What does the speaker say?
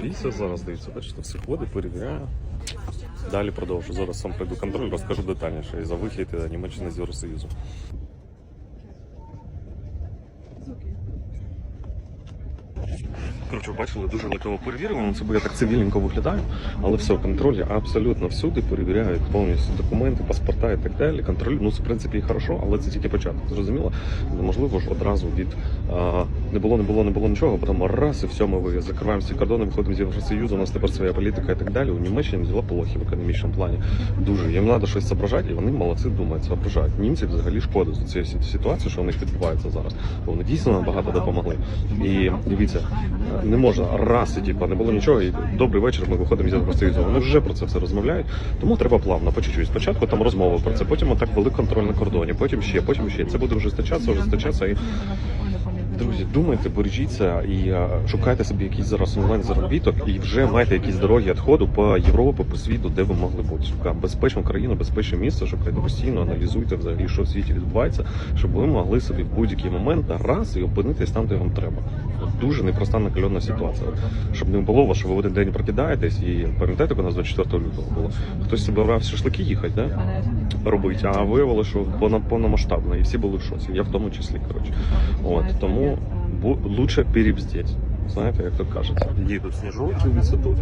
поліція зараз дивіться, бачите, все ходить, перевіряє. Далі продовжу. Зараз сам пройду контроль, розкажу детальніше і за вихід е, Німеччини з Євросоюзу. Коротше, бачили, дуже легко перевірено. Це бо я так цивільненько виглядаю, але все, контролі абсолютно всюди перевіряють повністю документи, паспорта і так далі. Контроль, ну це в принципі і хорошо, але це тільки початок. Зрозуміло? Неможливо ж одразу від а, не було, не було, не було нічого, потім раз і все, ми закриваємо всі кордони, виходимо з Євросоюзу, у нас тепер своя політика і так далі. У Німеччині взяла полохи в економічному плані. Дуже їм треба щось зображати, і вони молодці думають, зображають. Німці взагалі шкода за цією ситуацією, що у них відбувається зараз. Вони дійсно нам багато допомогли. І дивіться, не можна раз і типу, не було нічого, і добрий вечір. Ми виходимо з Євросоюзу. Вони вже про це все розмовляють. Тому треба плавно, по чуть-чуть. Спочатку там розмови про це, потім отак вели контроль на кордоні, потім ще, потім ще. Це буде вже стачатися, вже стачатися І друзі, думайте, бережіться і шукайте собі якийсь зараз онлайн заробіток, і вже маєте якісь дороги відходу по Європі, по світу, де ви могли бути. Шукайте безпечну країну, безпечне місце, шукайте постійно, аналізуйте взагалі, що в світі відбувається, щоб ви могли собі в будь-який момент раз і опинитись там, де вам треба. Дуже непроста накальонна ситуація. Щоб не було що ви в один день прокидаєтесь і пам'ятаєте, як у нас 24 лютого було. Хтось брав шашлики їхати, да? Робити, а виявилося, що повно- повномасштабно, і всі були в шоці. Я в тому числі, коротше. От тому бу- лучше перебздіть. Знаєте, як то кажеться. Їдуть сніжок, дивіться тут.